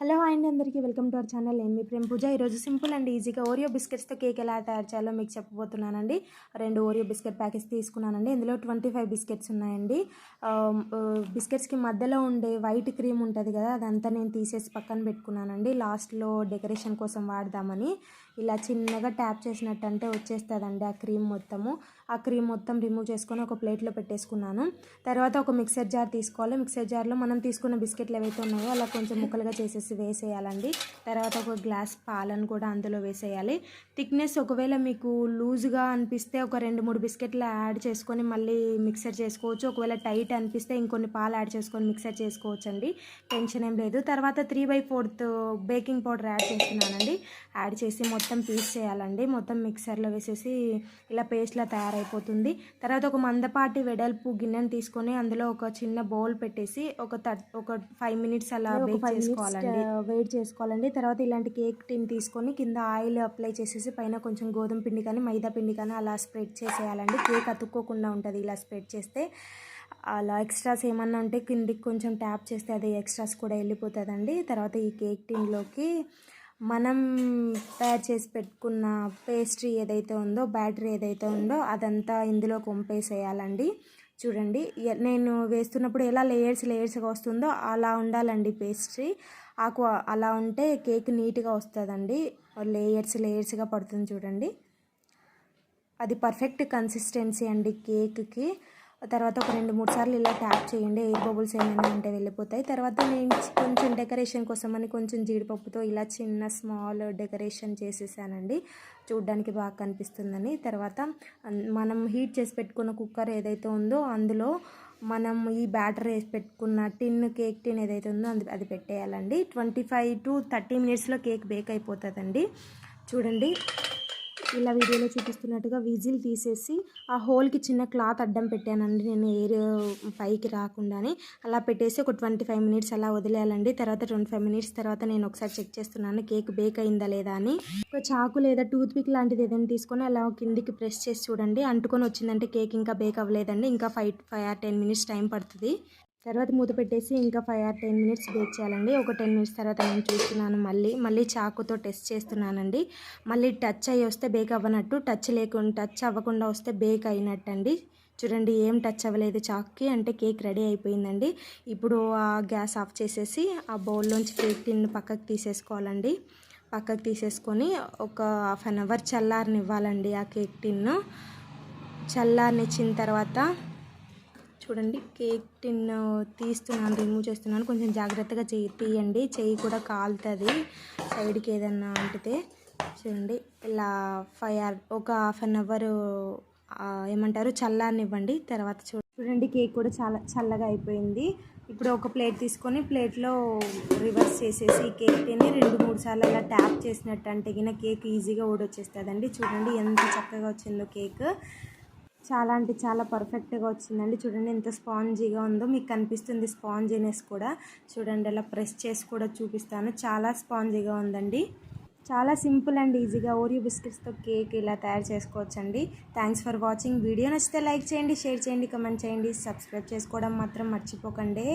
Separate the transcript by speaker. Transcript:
Speaker 1: Hello hi అందరికీ. Welcome to our channel. నేను మీ ప్రేమ్ పూజ. ఈరోజు సింపుల్ అండ్ ఈజీగా ఓరియో బిస్కెట్స్తో కేక్ ఎలా తయారు చేయాలో మీకు చెప్పబోతున్నానండి. రెండు ఓరియో బిస్కెట్ ప్యాకెట్స్ తీసుకున్నానండి. ఇందులో ట్వంటీ ఫైవ్ బిస్కెట్స్ ఉన్నాయండి. బిస్కెట్స్కి మధ్యలో ఉండే వైట్ క్రీమ్ ఉంటుంది కదా అదంతా నేను తీసేసి పక్కన పెట్టుకున్నానండి. లాస్ట్లో డెకరేషన్ కోసం వాడదామని. ఇలా చిన్నగా ట్యాప్ చేసినట్టు అంటే వచ్చేస్తుందండి ఆ క్రీమ్ మొత్తము. ఆ క్రీమ్ మొత్తం రిమూవ్ చేసుకొని ఒక ప్లేట్లో పెట్టేసుకున్నాను. తర్వాత ఒక మిక్సర్ జార్ తీసుకోవాలి. మిక్సర్ జార్లో మనం తీసుకున్న బిస్కెట్లు ఏవైతే ఉన్నాయో అలా కొంచెం ముక్కలుగా చేసేసి వేసేయాలండి. తర్వాత ఒక గ్లాస్ పాలను కూడా అందులో వేసేయాలి. థిక్నెస్ ఒకవేళ మీకు లూజ్గా అనిపిస్తే ఒక రెండు మూడు బిస్కెట్లు యాడ్ చేసుకొని మళ్ళీ మిక్సర్ చేసుకోవచ్చు. ఒకవేళ టైట్ అనిపిస్తే ఇంకొన్ని పాలు యాడ్ చేసుకొని మిక్సర్ చేసుకోవచ్చు అండి టెన్షన్ ఏం లేదు. తర్వాత three by fourth baking powder add చేస్తున్నానండి. యాడ్ చేసి మొత్తం పీస్ చేయాలండి. మొత్తం మిక్సర్లో వేసేసి ఇలా పేస్ట్లా తయారైపోతుంది. తర్వాత ఒక మందపాటి వెడల్పు గిన్నెని తీసుకొని అందులో ఒక చిన్న బౌల్ పెట్టేసి ఒక ఒక ఫైవ్ మినిట్స్ అలా బేక్ చేసుకోవాలండి. వెయిట్ చేసుకోవాలండి. తర్వాత ఇలాంటి కేక్ టిన్ తీసుకొని కింద ఆయిల్ అప్లై చేసేసి పైన కొంచెం గోధుమ పిండి కానీ మైదా పిండి కానీ అలా స్ప్రెడ్ చేసేయాలండి. కేక్ అతుక్కోకుండా ఉంటుంది ఇలా స్ప్రెడ్ చేస్తే. అలా ఎక్స్ట్రాస్ ఏమన్నా ఉంటే కిందికి కొంచెం ట్యాప్ చేస్తే అది ఎక్స్ట్రాస్ కూడా వెళ్ళిపోతుందండి. తర్వాత ఈ కేక్ టిన్లోకి మనం తయారు చేసి పెట్టుకున్న పేస్ట్రీ ఏదైతే ఉందో బ్యాటరీ ఏదైతే ఉందో అదంతా ఇందులో కొంపేసేయాలండి. చూడండి. నేను వేస్తున్నప్పుడు ఎలా లేయర్స్ లేయర్స్గా వస్తుందో అలా ఉండాలండి పేస్ట్రీ ఆకు అలా ఉంటే కేక్ నీట్గా వస్తుందండి. లేయర్స్ లేయర్స్గా పడుతుంది చూడండి. అది పర్ఫెక్ట్ కన్సిస్టెన్సీ అండి కేక్కి తర్వాత ఒక రెండు మూడు సార్లు ఇలా ట్యాప్ చేయండి. ఎయిర్ బబుల్స్ ఏమైనా అంటే వెళ్ళిపోతాయి. తర్వాత నేను కొంచెం డెకరేషన్ కోసం అని కొంచెం జీడిపప్పుతో ఇలా చిన్న స్మాల్ డెకరేషన్ చేసేసానండి. చూడ్డానికి బాగా కనిపిస్తుందని. తర్వాత మనం హీట్ చేసి పెట్టుకున్న కుక్కర్ ఏదైతే ఉందో అందులో మనం ఈ బ్యాటర్ వేసి పెట్టుకున్న టిన్ కేక్ టిన్ ఏదైతే ఉందో అది అది పెట్టేయాలండి. ట్వంటీ ఫైవ్ టు థర్టీ మినిట్స్లో కేక్ బేక్ అయిపోతుందండి. చూడండి. ఇలా వీడియోలో చూపిస్తున్నట్టుగా విజిల్ తీసేసి ఆ హోల్కి చిన్న క్లాత్ అడ్డం పెట్టానండి. నేను ఎయిర్ పైకి రాకుండానే అలా పెట్టేసి ఒక ట్వంటీ ఫైవ్ మినిట్స్ అలా వదిలేయాలండి. తర్వాత ట్వంటీ ఫైవ్ మినిట్స్ తర్వాత నేను ఒకసారి చెక్ చేస్తున్నాను కేక్ బేక్ అయిందా లేదా అని. ఒక చాకు లేదా టూత్ పిక్ లాంటిది ఏదైనా తీసుకొని అలా కిందికి ప్రెస్ చేసి చూడండి. అంటుకొని వచ్చిందంటే కేక్ ఇంకా బేక్ అవ్వలేదండి. ఇంకా five five or ten minutes time పడుతుంది. తర్వాత మూత పెట్టేసి ఇంకా five or ten minutes bake చేయాలండి. ఒక టెన్ మినిట్స్ తర్వాత నేను చూస్తున్నాను మళ్ళీ. మళ్ళీ చాకుతో టెస్ట్ చేస్తున్నానండి. మళ్ళీ టచ్ అయ్యి వస్తే బేక్ అవ్వనట్టు. టచ్ లేకుండా టచ్ అవ్వకుండా వస్తే బేక్ అయినట్టు అండి చూడండి ఏం టచ్ అవ్వలేదు చాక్కి. అంటే కేక్ రెడీ అయిపోయిందండి. ఇప్పుడు ఆ గ్యాస్ ఆఫ్ చేసేసి ఆ బౌల్లోంచి కేక్ టిన్ పక్కకు తీసేసుకోవాలండి. పక్కకు తీసేసుకొని ఒక హాఫ్ అన్ అవర్ చల్లారనివ్వాలండి ఆ కేక్ టిన్ను చల్లారనిచ్చిన తర్వాత చూడండి కేక్ టిన్ తీస్తున్నాను రిమూవ్ చేస్తున్నాను. కొంచెం జాగ్రత్తగా చేయి తీయండి. చెయ్యి కూడా కాలుతుంది. సైడ్కి ఏదన్నా అంటితే చూడండి ఇలా ఫైవ్ అవర్ ఒక హాఫ్ అన్ అవర్ ఏమంటారు చల్లారనివ్వండి. తర్వాత చూ చూడండి కేక్ కూడా చాలా చల్లగా అయిపోయింది. ఇప్పుడు ఒక ప్లేట్ తీసుకొని ప్లేట్లో రివర్స్ చేసేసి కేక్ తిని రెండు మూడు సార్లు అలా ట్యాప్ చేసినట్టు అంటే కేక్ ఈజీగా ఊడొచ్చేస్తుందండి. చూడండి ఎంత చక్కగా వచ్చిందో కేక్. చాలా అంటే చాలా పర్ఫెక్ట్గా వచ్చిందండి. చూడండి ఎంత స్పాంజీగా ఉందో మీకు కనిపిస్తుంది స్పాంజీనెస్ కూడా. చూడండి అలా ప్రెస్ చేసి కూడా చూపిస్తాను. చాలా స్పాంజీగా ఉందండి. చాలా సింపుల్ అండ్ ఈజీగా ఓరియో బిస్కెట్స్తో కేక్ ఇలా తయారు చేసుకోవచ్చండి. థ్యాంక్స్ ఫర్ వాచింగ్ వీడియో నచ్చితే లైక్ చేయండి షేర్ చేయండి కమెంట్ చేయండి. సబ్స్క్రైబ్ చేసుకోవడం మాత్రం మర్చిపోకండి.